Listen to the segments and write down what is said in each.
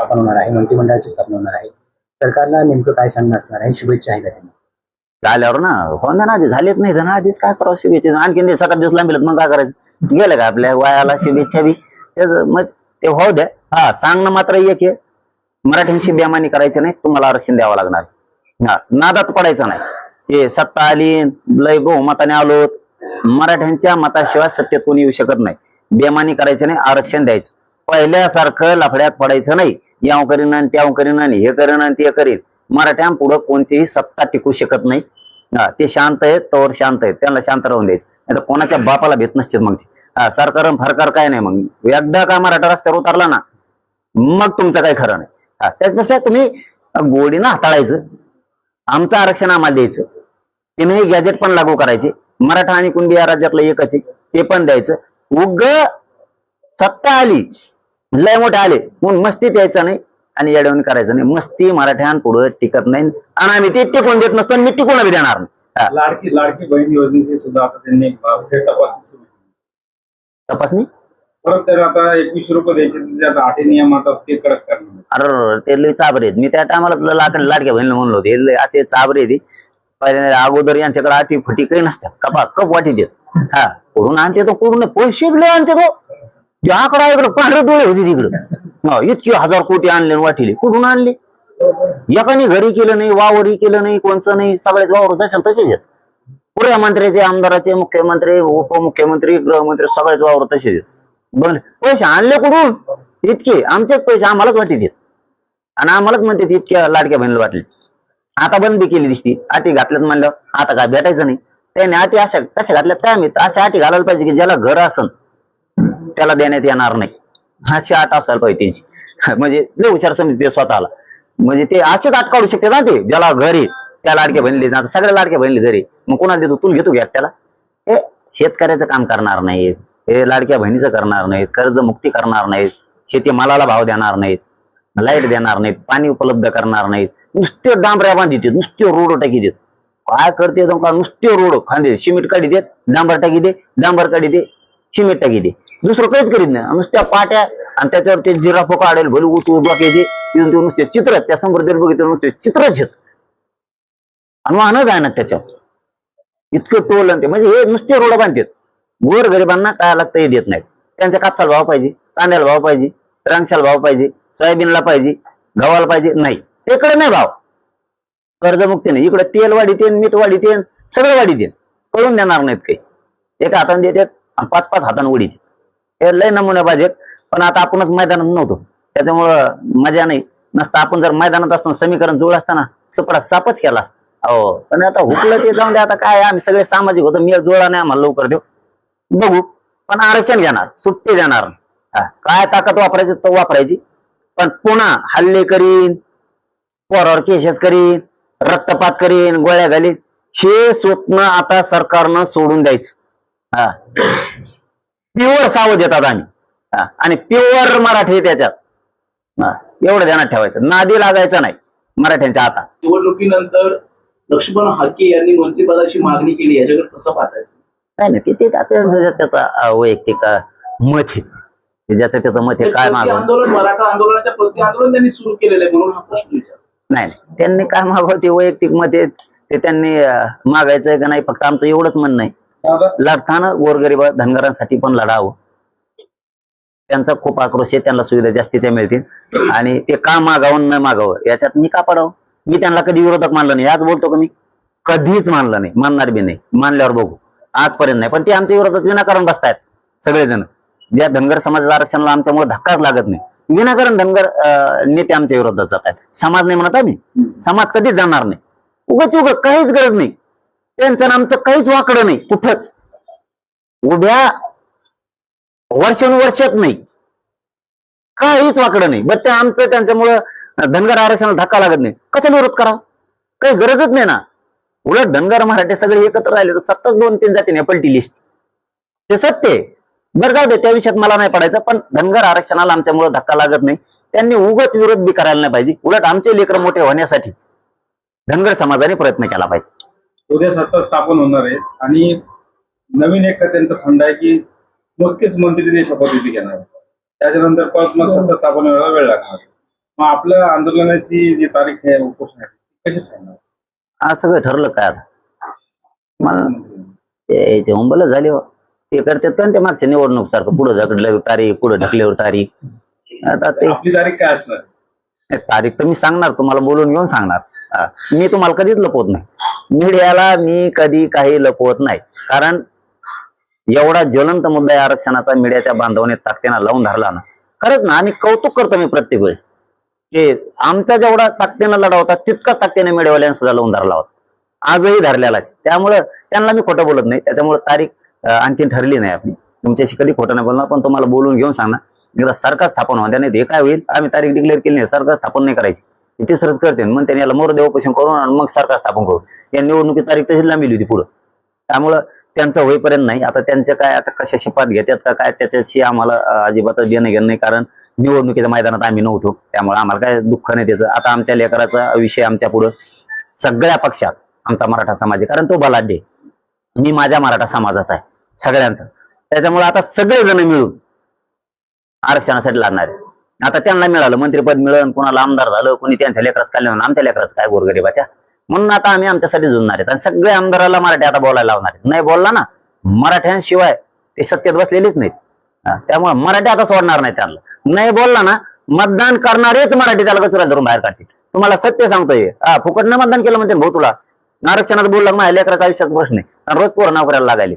स्थापन होणार आहे मंत्रिमंडळाची स्थापना होणार आहे. सरकारला नेमकं काय सांगणं असणार आहे शुभेच्छा आहे का त्यांना. झाल्यावर ना हो ना आधी झालेच नाही तर ना आधीच काय करावं शुभेच्छा? आणखीन ते सात दिवस लांबीला मग काय करायचं? गेलं का आपल्या वयाला शुभेच्छा बी? त्याच मग ते होऊ द्या. हा सांगणं मात्र एक आहे. मराठ्यांशी बेमानी करायची नाही तुम्हाला आरक्षण द्यावं लागणार. हा नादात पडायचं नाही. हे सत्ता आली लय बहुमताने आलो मराठ्यांच्या मताशिवाय सत्तेत कोणी येऊ शकत नाही. बेमानी करायचं नाही आरक्षण द्यायचं. पहिल्यासारखं लफड्यात पडायचं नाही. याव करीन आणि त्याव करीन आणि हे करीन आणि ते करीन. मराठ्यां पुढं कोणतीही सत्ता टिकू शकत नाही. ते शांत आहेत तोवर शांत आहेत. त्यांना शांत राहून द्यायचं. नाही तर कोणाच्या बापाला भेट नसते मग सरकार फरकार काय नाही मग. एकदा का मराठा रस्त्यावर उतरला ना मग तुमचं काही खरं नाही. हा, त्याचपेक्षा तुम्ही गोडीनं हाताळायचं. आमचं आरक्षण आम्हाला द्यायचं. तिनेही गॅजेट पण लागू करायचे. मराठा आणि कुणबी या राज्यातलं एकच आहे. ते पण द्यायचं. उग सत्ता आली. लय मोठे आले. म्हणून मस्तीत यायचं नाही आणि येडवणी करायचं नाही. मस्ती मराठ्यांपुढं टिकत नाही. आणि आम्ही ते टिकून देत नसतो आणि मी टिकून बी देणार नाही. लाडकी लाडकी बहीण योजनेची सुद्धा आता त्यांनी तपासणी परत तर आता एकवीसशे रुपये द्यायचे आठी नियम आता ते कडक करणार. अरे ते लय चाबरे आहेत. मी त्या टायमाला लाड लाडक्या बहिणीला म्हणलो होते हे असे चाबरे हे. पहिले अगोदर यांच्याकडे आठी फटी काही नसतात. कपा कप वाटी देत. हा. कुठून आणते तो कुठून पैसे आणते तो ते. आकडा इकडं पांढरे डोळे होते तिकडं. इतके हजार कोटी आणले आणि वाटिले कुठून आणले? एकाने घरी केलं नाही वावरी केलं नाही कोणचं नाही. सगळ्यात वावर जशाल तसेच आहेत. पुऱ्या मंत्र्याचे आमदाराचे मुख्यमंत्री उपमुख्यमंत्री गृहमंत्री सगळ्याच वावर तसेच आहेत. पैसे आणले कुठून? इतके. आमचेच पैसे आम्हालाच वाटते आणि आम्हालाच म्हणते इतक्या लाडक्या बहिणीला वाटले. आता बंद केली दिसती. आटी घातल्यात म्हणलं आता काय भेटायचं नाही. त्याने आटी अशा कशा घातल्यात काय माहीत? अशा आटी घालायला पाहिजे की ज्याला घर असन. त्याला देण्यात येणार नाही. अशी आठ असायला पाहिजे त्यांची. म्हणजे लय हुशार समजते स्वतःला. म्हणजे ते असेच आट काढू शकते ना ते. ज्याला घरी त्या लाडक्या बहिणीले आता सगळ्या लाडक्या बनले घरी. मग कोणाला देतो? तुला घेतो घ्या त्याला हे शेतकऱ्याचं काम करणार नाहीत. हे लाडक्या बहिणीचं करणार नाहीत. कर्जमुक्ती करणार नाहीत. शेती मालाला भाव देणार नाहीत. लाइट देणार नाहीत. पाणी उपलब्ध करणार नाहीत. नुसते डांबऱ्या बांधी देत नुसते रोड टाकी देत. काय करते? का नुसते रोड. खांदे. सिमेंट काढी देत. डांबर टाकी दे. डांबर काढी दे. सिमेंट टाकी दे. दुसरं काहीच करीत नाही. नुसत्या पाट्या आणि त्याच्यावर ते जिराफो काढेल भले उचू डोक्याचे तिथून ते नुसते चित्र त्या समोर जर बघितलं नुसते चित्रच आहेत. आणि वाहनच आहे ना त्याच्यावर. इतकं टोल आणि ते म्हणजे हे नुसते रोड बांधतात. गोर गरिबांना काय लागतं हे देत नाहीत. त्यांच्या कापसाला भाव पाहिजे कांद्याला भाव पाहिजे रांगशाला भाव पाहिजे सोयाबीनला पाहिजे गव्हाला पाहिजे नाही. तिकडे नाही भाव. कर्जमुक्ती नाही. इकडे तेल वाढीतेन मीठ वाढीतेन सगळं वाढीतेन. कळून देणार नाहीत काही. एका हाताने देतात आणि पाच पाच हाताने उडीत. लय नमुने पाहिजेत पण आता आपणच मैदानात नव्हतो. त्याच्यामुळं मजा नाही. नसतं आपण जर मैदानात असताना समीकरण जुळ असताना सुपडा सापच केला असता. हो. पण आता हुकलं ते जाऊन दे आता काय आम्ही सगळे सामाजिक होतो. मी जुळला नाही आम्हाला लवकर देऊ. बघू. पण आरक्षण घेणार. सुट्टी देणार. हा, काय ताकद वापरायची तो वापरायची. पण पुन्हा हल्ले करीन पोरावर केसेस करीन रक्तपात करीन गोळ्या घालीन. हे स्वप्न आता सरकारनं सोडून द्यायचं. हा. प्युअर सावध येतात आम्ही आणि प्युअर मराठी त्याच्यात. एवढं ध्यानात ठेवायचं. नादी लागायचं नाही मराठ्यांच्या आता निवडणुकीनंतर लक्ष्मण हाके यांनी मंत्रिपदाची मागणी केली याच्याकडे कसं पाहताय? नाही नाही ते- त्याचा वैयक्तिक मत आहे. ज्याचं त्याचं मत आहे काय मागव आंदोलन मराठा आंदोलनाच्या प्रति आंदोलन त्यांनी सुरू केलेलं आहे म्हणून हा प्रश्न विचार नाही. त्यांनी काय मागावं ते वैयक्तिक मत ते त्यांनी मागायचंय का नाही? फक्त आमचं एवढंच म्हणणं आहे. लढताना गोरगरीब धनगरांसाठी पण लढावं. त्यांचा खूप आक्रोश आहे त्यांना सुविधा जास्तीच्या मिळतील. आणि ते का मागावं न मागावं याच्यात मी का पडावं? मी त्यांना कधी विरोधक मानलं नाही. आज बोलतो का मी? कधीच मानलं नाही. मानणार बी नाही. मानल्यावर बघू. आजपर्यंत नाही. पण ते आमच्या विरोधात विनाकारण बसतायत सगळेजण. ज्या धनगर समाजाच्या आरक्षणाला आमच्यामुळे धक्काच लागत नाही. विनाकारण धनगर नेते आमच्या विरोधात जात आहेत समाज नाही म्हणत आम्ही. समाज कधीच जाणार नाही. उगाच उग काहीच गरज नाही. त्यांचं आमचं काहीच वाकडं नाही कुठंच. उभ्या वर्षानुवर्षात नाही. काहीच वाकडं नाही. बट ते आमचं त्यांच्यामुळं धनगर आरक्षणाला धक्का लागत नाही. कसा विरोध करा काही गरजच नाही ना. उलट धनगर मराठे सगळे एकत्र राहिले तर सतत दोन तीन जातीने पलटी लिस्ट ते सत्य बरं जाऊ दे त्या विषयात मला नाही पडायचं पण धनगर आरक्षणाला आमच्यामुळे धक्का लागत नाही. त्यांनी उगच विरोध बी करायला नाही पाहिजे. उलट आमचे लेकर मोठे होण्यासाठी धनगर समाजाने प्रयत्न केला पाहिजे. उद्या सत्ता स्थापन होणार आहे आणि नवीन एक त्यांचा फंड आहे की मोजकेच मंत्री ते शपथविधी घेणार आहे. त्याच्यानंतर परत मग सत्ता स्थापन व्हायला वेळ लागणार आहे. मग आपल्या आंदोलनाची जी तारीख आहे उपोषणाची ती कशी ठरणार आज सगळं ठरलं काय आता मला मुंबईला झाले हो. ते करतात का ते मागच्या निवडणूक सारखं पुढे ढकलल्यावर तारीख पुढे ढकल्यावर तारीख आता ते आपली तारीख काय असणार तारीख तर मी सांगणार तुम्हाला बोलून घेऊन सांगणार. मी तुम्हाला कधीच लपवत नाही मीडियाला मी कधी काही लपवत नाही. कारण एवढा ज्वलंत मुद्दा या आरक्षणाचा मीडियाच्या बांधवाने ताकदीनं लावून धरला ना. खरंच ना आम्ही कौतुक करतो मी प्रत्येक वेळेस. की आमचा जेवढा ताकदीनं लढा होता तितकाच ताकदीने मीडियावाल्याने सुद्धा लावून धरला होता. आजही धरलेलाच आहे. त्यामुळं त्यांना मी खोटं बोलत नाही. त्याच्यामुळे तारीख आणखी आणखीन ठरली नाही आपली. तुमच्याशी कधी खोटं नाही बोलणार पण तुम्हाला बोलून घेऊन सांगणार. एकदा सरकार स्थापन होणार नाही हे काय होईल? आम्ही तारीख डिक्लेअर केली नाही. सरकार स्थापन नाही करायची. ते तिसरंच करते. मग त्यांनी याला मोर देवपोषण करून आणि मग सरकार स्थापन करू. या निवडणुकी तारीख तशीच लांबली होती पुढं. त्यामुळं त्यांचं होईपर्यंत नाही. आता त्यांच्या काय आता कशा शिपात घेतात का काय त्याच्याशी आम्हाला अजिबात देणं घेणं नाही. कारण निवडणुकीच्या मैदानात आम्ही नव्हतो. त्यामुळे आम्हाला काय दुःख नाही त्याचं. आता आमच्या लेकराचा विषय आमच्या पुढं सगळ्या पक्षात आमचा मराठा समाज आहे. कारण तो बलाढ्य मी माझ्या मराठा समाजाचा आहे. सगळ्यांचा. त्याच्यामुळे आता सगळेजण मिळून आरक्षणासाठी लागणार आहे. आता त्यांना मिळालं. मंत्रिपद मिळून कोणाला आमदार झालं कोणी त्यांच्या लेकरात काय आमच्या लेकरात काय गोरगरीबाच्या? म्हणून आता आम्ही आमच्यासाठी झुंजणार आहेत. आणि सगळ्या आमदाराला मराठी आता बोलायला लावणार आहेत. नाही बोलला ना मराठ्यांशिवाय ते सत्तेत बसलेलीच नाहीत. त्यामुळे मराठी आता सोडणार नाही त्यांना. नाही बोलला ना मतदान करणारेच मराठी त्याला कचरा धरून बाहेर काढतील. तुम्हाला सत्य सांगतोय. हा फुकटनं मतदान केलं म्हणते भाऊ तुला. आरक्षणात बोलला माझ्या लेकराचा आयुष्यात प्रश्न आहे. रोज पोरं नोकऱ्याला लागायले.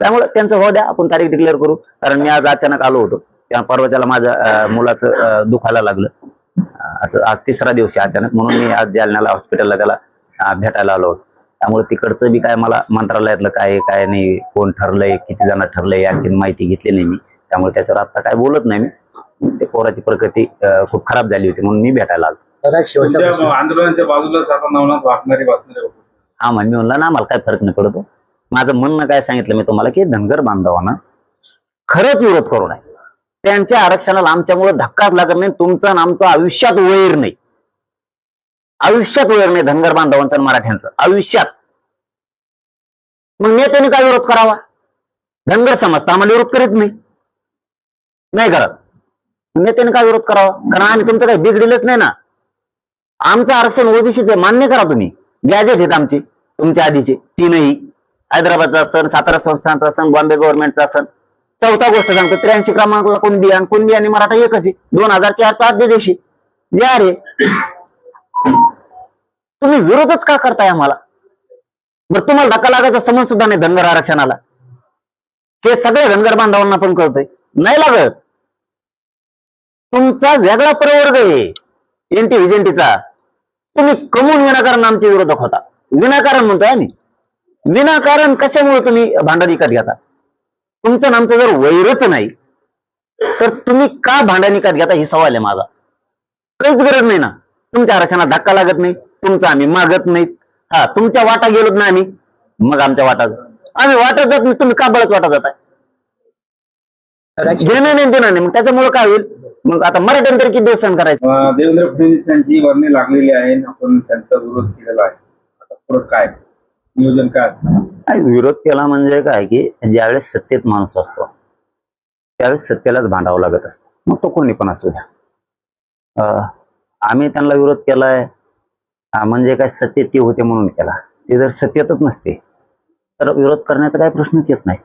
त्यामुळे त्यांचं हो द्या आपण तारीख डिक्लेअर करू. कारण मी आज अचानक आलो होतो. त्या परवाच्याला माझ्या मुलाचं दुखायला लागलं. अं, आज आज तिसरा दिवस आहे अचानक. म्हणून मी आज जालन्याला हॉस्पिटलला त्याला भेटायला आलो त्यामुळे तिकडचं बी काय मला मंत्रालयातलं काय काय नाही कोण ठरलंय किती जण ठरलंय आणखी माहिती घेतली नाही मी. त्यामुळे त्याच्यावर आता काय बोलत नाही मी. ते पोराची प्रकृती खूप खराब झाली होती म्हणून मी भेटायला आलो. आंदोलनाच्या. हा म्हण मी म्हणलं ना मला काय फरक नाही पडतो माझं म्हणणं काय सांगितलं मी तुम्हाला की धनगर बांधवांना खरंच विरोध करू नये. त्यांच्या आरक्षणाला आमच्यामुळे धक्काच लागत नाही. तुमचं आणि आमचं आयुष्यात वैर नाही. आयुष्यात वैर नाही धनगर बांधवांचं आणि मराठ्यांचं. आयुष्यात. मग नेत्याने काय विरोध करावा? धनगर समाज तर आम्हाला विरोध करीत नाही. नाही करत. नेत्याने काय विरोध करावा? कारण आम्ही तुमचं काही बिघडिलच नाही ना. आमचं आरक्षण ओबीसी मान्य करा तुम्ही. गॅजेट आहेत आमचे. तुमच्या आधीचे. तीनही. हैदराबादचा असन सातारा संस्थानचा असन बॉम्बे गव्हर्नमेंटचा असन चौथा गोष्ट सांगतो त्र्याऐंशी क्रमांकाला कुणबी आणि कुणबी आणि मराठा एकच आहे. दोन हजार चारचा आद्य दिवशी या रे. तुम्ही विरोधच का करताय आम्हाला? बरं तुम्हाला धक्का लागायचा समज सुद्धा नाही धनगर आरक्षणाला. हे सगळे धनगर बांधवांना पण कळतंय. नाही लागत. तुमचा वेगळा प्रवर्ग आहे. एनटी व्हिजेंटीचा तुम्ही कमवून विनाकारण आमचे विरोधक होता. विनाकारण म्हणतोय आम्ही. विनाकारण कशामुळे तुम्ही भांडण विकत घेता? तुमचं आमचं जर वैरच नाही तर तुम्ही का भांडण विकत घेता? ही सवाल आहे माझा. काहीच गरज नाही ना. तुमच्या आरक्षणात धक्का लागत नाही. तुमचं आम्ही मागत नाहीत हा तुमच्या वाटा गेलोत ना आम्ही. मग आमच्या वाटात आम्ही वाटत जात नाही. तुम्ही का बळत वाटत जाताय? घेणं नाही देणं नाही. मग त्याच्यामुळे काय होईल? मग आता मराठ्यांतर किती दिवस सहन करायचं? देवेंद्र फडणवीस यांची वर्णी लागलेली आहे आपण त्यांचा विरोध केलेला आहे. आता पुढे काय? नियोजन काय विरोध केला म्हणजे काय की ज्यावेळेस सत्तेत माणूस असतो त्यावेळेस सत्तेलाच भांडावं लागत असतं. मग तो कोणी पण असू द्या. अं, आम्ही त्यांना विरोध केलाय. म्हणजे काय सत्य ते होते म्हणून केला. ते जर सत्यतच नसते तर विरोध करण्याचा काही प्रश्नच येत नाही.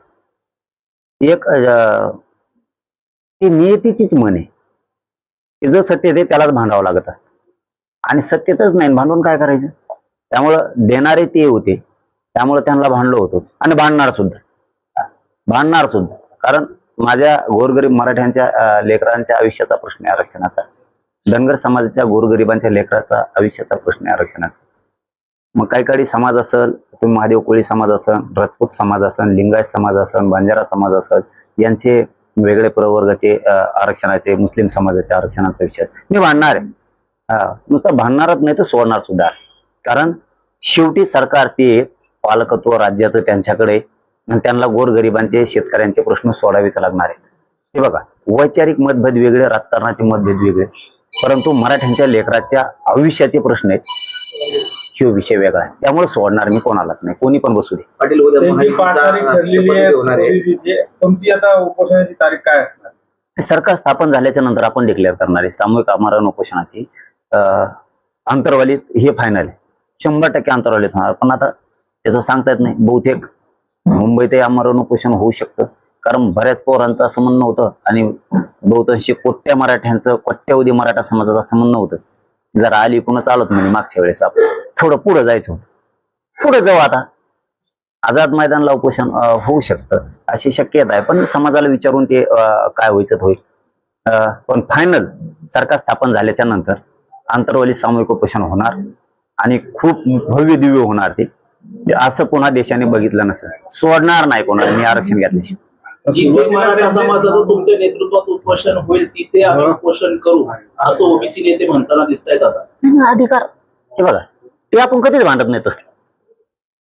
एक ती नियतीचीच म्हण आहे की जो सत्य आहे त्यालाच भांडावं लागत असतं. आणि सत्यतच नाही भांडून काय करायचं? त्यामुळं देणारे ते होते. त्यामुळे त्यांना भांडलो होतो. आणि भांडणार सुद्धा. भांडणार सुद्धा. कारण माझ्या गोरगरीब मराठ्यांच्या लेकरांच्या आयुष्याचा प्रश्न आहे आरक्षणाचा. धनगर समाजाच्या गोरगरिबांच्या लेकराचा आयुष्याचा प्रश्न आहे आरक्षणाचा. मग काही काही समाज असेल तुम्ही महादेव कोळी समाज असेल राजपूत समाज असेल लिंगायत समाज असेल बंजारा समाज असेल यांचे वेगळे प्रवर्गाचे आरक्षणाचे मुस्लिम समाजाच्या आरक्षणाचा विषय. मी भांडणार आहे. हा, नुसतं भांडणारच नाही तर सोडणार सुद्धा. कारण शेवटी सरकार ते पालकत्व राज्याचं त्यांच्याकडे. त्यांना गोरगरिबांचे शेतकऱ्यांचे प्रश्न सोडावेच लागणार आहे हे बघा वैचारिक मतभेद वेगळे राजकारणाचे मतभेद वेगळे. परंतु मराठ्यांच्या लेकराच्या आयुष्याचे प्रश्न आहेत. हे विषय वेगळा आहे. त्यामुळे सोडणार मी कोणालाच नाही. कोणी पण बसू दे. पाटील तारीख काय सरकार स्थापन झाल्याच्यानंतर आपण डिक्लेअर करणार आहे. सामूहिक आमरण उपोषणाची अं, अंतर्वालीत हे फायनल आहे. शंभर टक्के अंतर्वालीत होणार. पण आता त्याचं सांगता येत नाही. बहुतेक मुंबईत आमरण उपोषण होऊ शकतं. कारण बऱ्याच पोरांचं असं म्हणणं होतं आणि बहुतांशी कोट्या मराठ्यांचं कोट्यावधी मराठा समाजाचं असं म्हणणं होतं. जरा आली पुन्हा चालत म्हणे मागच्या वेळेस आपण. थोडं पुढं जायचं होतं. पुढे जाऊ आता. आझाद मैदानला उपोषण होऊ शकतं. अशी शक्यता आहे. पण समाजाला विचारून ते काय व्हायचं होईल. अं, पण फायनल सरकार स्थापन झाल्याच्यानंतर आंतरवाली सामूहिक उपोषण होणार आणि खूप भव्य दिव्य होणार ते. असं पुन्हा देशाने बघितलं नसेल सोडणार नाही कोणाला मी आरक्षण घेतल्याशिवाय जिथे मराठा समाजाचं तुमच्या नेतृत्वात उपोषण होईल तिथे आम्ही उपोषण करू असं ओबीसी नेते म्हणताना दिसत आहेत आता. त्यांना अधिकार. हे बघा ते आपण कधीच भांडत नाही तसलं.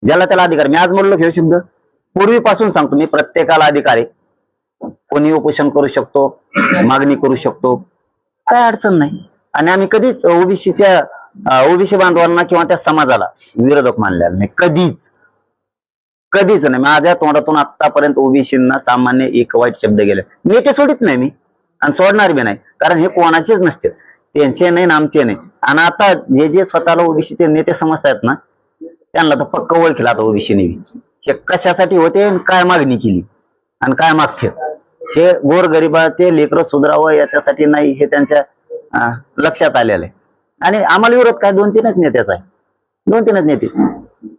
ज्याला त्याला अधिकार मी आज म्हणलो हे शब्द पूर्वीपासून सांगतो मी प्रत्येकाला अधिकार आहे. कोणी उपोषण करू शकतो मागणी करू शकतो. काय अडचण नाही. आणि आम्ही कधीच ओबीसीच्या ओबीसी बांधवांना किंवा त्या समाजाला विरोधक मानलेला नाही. कधीच कधीच नाही. माझ्या तोंडातून आतापर्यंत ओबीसींना सामान्य एक वाईट शब्द गेले. मी ते सोडित नाही मी आणि सोडणार बी नाही. कारण हे कोणाचेच नसते. त्यांचे नाही आणि आमचे नाही. आणि आता जे जे स्वतःला ओबीसीचे नेते समजतायत ना त्यांना तर पक्क ओळखला आता ओबीसीने हे कशासाठी होते आणि काय मागणी केली? आणि काय मागते? हे गोरगरिबाचे लेकर सुधरावं याच्यासाठी नाही हे त्यांच्या लक्षात आलेलं आहे. आणि आम्हाला विरोध काय? दोन तीनच नेत्याचा आहे. दोन तीनच नेते.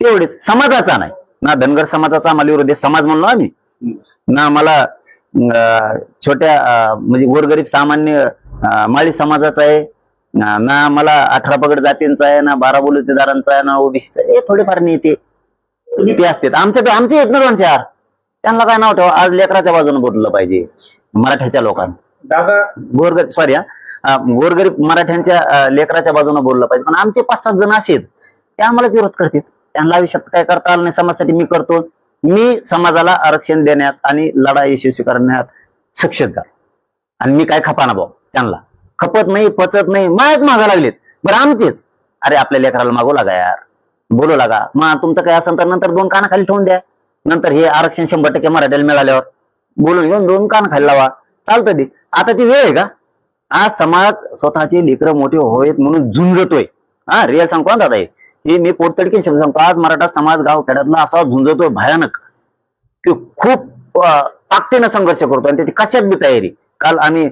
तेवढेच समाजाचा नाही. ना धनगर समाजाचा आम्हाला विरोध आहे. समाज म्हणलो आम्ही. ना मला अं, छोट्या म्हणजे गोरगरीब सामान्य माळी समाजाचा आहे. ना मला अठरा पगड जातींचा आहे ना बारा बलुतेदारांचा आहे ना ओबीसीचा हे थोडेफार नेते. ते असतात. आमच्या ते आमचे आहेत ना दोन चार. त्यांना काय नाव ठेवा. आज लेकराच्या बाजूने बोललं पाहिजे. मराठ्याच्या लोकांना. दादा. गोरगरीब सॉरी हा. गोरगरीब मराठ्यांच्या लेकराच्या बाजूने बोललं पाहिजे. पण आमचे पाच सात जण असे आहेत ते आम्हालाच विरोध करतील. त्यांना आयुष्यात काय करता आलं नाही समाजासाठी मी करतो. मी समाजाला आरक्षण देण्यात आणि लढा यशस्वी करण्यात सक्षम झालो. आणि मी काय खपाना भाऊ? त्यांना. खपत नाही पचत नाही मायाच मागा लागलेत. बरं आमचेच. अरे आपल्या लेकराला मागू लागा यार. बोलू लागा. मग तुमचं काय असेल तर नंतर दोन कानाखाली ठेवून द्या. नंतर हे आरक्षण शंभर टक्के मराठ्याला मिळाल्यावर बोलून घेऊन दोन कानाखाली लावा. चालतं दे आता ती वेळ आहे का? आज समाज स्वतःचे लेकरं मोठे होत म्हणून झुंजतोय. हा रिअल सांगतो ना दादा हे. मी पोटतडकीन शब्द सांगतो. आज मराठा समाज गाव खेड्यातला असा झुंजतोय भयानक. की खूप ताकदीनं संघर्ष करतो आणि त्याची कशात बी तयारी. काल आम्ही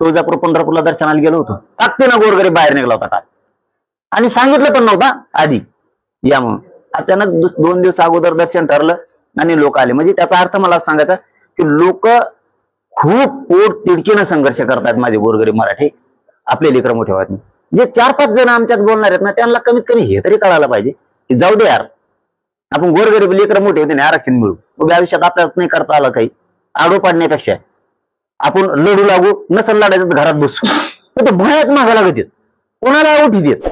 तुळजापूर पंढरपूरला दर्शनाला गेलो होतो. ताकदीनं गोरगरी बाहेर निघला होता काल. आणि सांगितलं पण नव्हता आधी. या म्हणून अचानक दोन दिवस अगोदर दर्शन ठरलं आणि लोक आले. म्हणजे त्याचा अर्थ मला सांगायचा की लोक खूप पोट तिडकीनं संघर्ष करतात माझे गोरगरीब मराठी. आपले लेकर मोठे व्हायत जे चार पाच जण आमच्यात बोलणार आहेत ना त्यांना कमीत कमी हे तरी कळायला पाहिजे की जाऊ दे यार. आपण गोरगरीब लेकर मोठे होते आणि आरक्षण मिळू. मग आयुष्यात आपल्याला नाही करता आलं काही. आडो पाडण्यापेक्षा. आपण लढू लागू नसल लढायचं घरात बसू. पण ते भयात मागा लागत कोणाला उठी देत?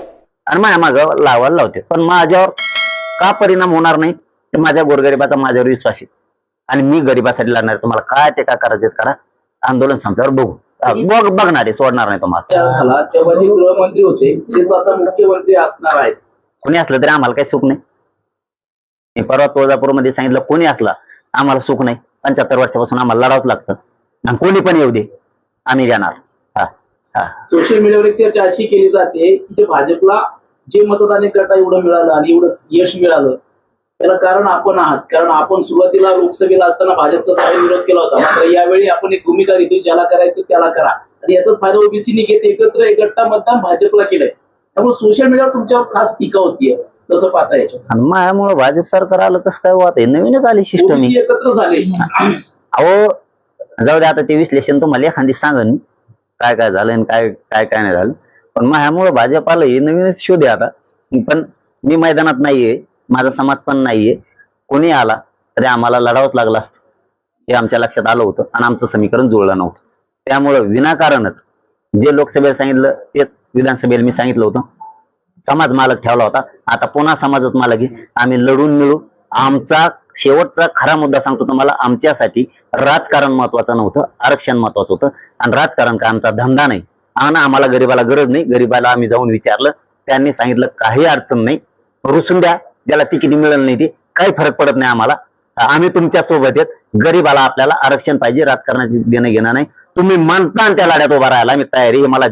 आणि माझ्या मागं लावायला लावते पण माझ्यावर का परिणाम होणार नाही ते माझ्या गोरगरिबाचा माझ्यावर विश्वास आहे. आणि मी गरिबासाठी लढणार. तुम्हाला काय ते काय करायचे करा. आंदोलन संपल्यावर बघू. बघ बघणार आहे सोडणार नाही तुम्हाला. गृहमंत्री होते. मुख्यमंत्री असणार आहेत. कोणी असलं तरी आम्हाला काही सुख नाही. मी परवा तुळजापूरमध्ये सांगितलं कोणी असला आम्हाला सुख नाही. पंच्याहत्तर वर्षापासून आम्हाला लढावंच लागतं. आणि कोणी पण येऊ दे आम्ही घेणार हा हा. सोशल मीडियावर एक चर्चा अशी केली जाते की भाजपला जे मतदान गटा एवढं मिळालं आणि एवढं यश मिळालं त्याला कारण आपण आहात. कारण आपण सुरुवातीला लोकसभेला असताना भाजपचा चांगला विरोध केला होता. मात्र यावेळी आपण एक भूमिका घेतोय ज्याला करायचं त्याला करा. आणि याचाच फायदा ओबीसीने घेत एकत्र एक गट्टा मतदान भाजपला केलंय. त्यामुळे सोशल मीडियावर तुमच्यावर खास टीका होतीये तसं पाहता याच्यात आणि माझ्यामुळं भाजप सरकार आलं कसं काय वाट नवीनच आली सिस्टम ओबीसी एकत्र झाले. अहो जाऊ दे आता ते विश्लेषण तुम्हाला एखादी सांगन काय काय झालं आणि काय काय काय नाही झालं. पण माझ्यामुळं भाजप आलं हे नवीनच शोध आहे आता. पण मी मैदानात नाहीये. माझा समाज पण नाहीये. कोणी आला तरी आम्हाला लढावंच लागला असतं. हे आमच्या लक्षात आलं होतं आणि आमचं समीकरण जुळलं नव्हतं. त्यामुळं विनाकारणच जे लोकसभेला सांगितलं तेच विधानसभेला मी सांगितलं होतं. समाज मालक ठेवला होता. आता पुन्हा समाजच मालक आहे. आम्ही लढून मिळू. आमचा शेवटचा खरा मुद्दा सांगतो तुम्हाला आमच्यासाठी राजकारण महत्वाचं नव्हतं आरक्षण महत्वाचं होतं. आणि राजकारण का आमचा धंदा नाही. आणि आम्हाला गरीबाला गरज नाही. गरीबाला आम्ही जाऊन विचारलं. त्यांनी सांगितलं काही अडचण नाही. रुसून द्या. ज्याला तिकीट मिळेल नाही ते काही फरक पडत नाही आम्हाला. आम्ही तुमच्यासोबत आहेत. गरीबाला आपल्याला आरक्षण पाहिजे राजकारणाची देणं घेणं नाही. तुम्ही म्हणता त्या लढ्यात उभा राहायला मी तयारी मला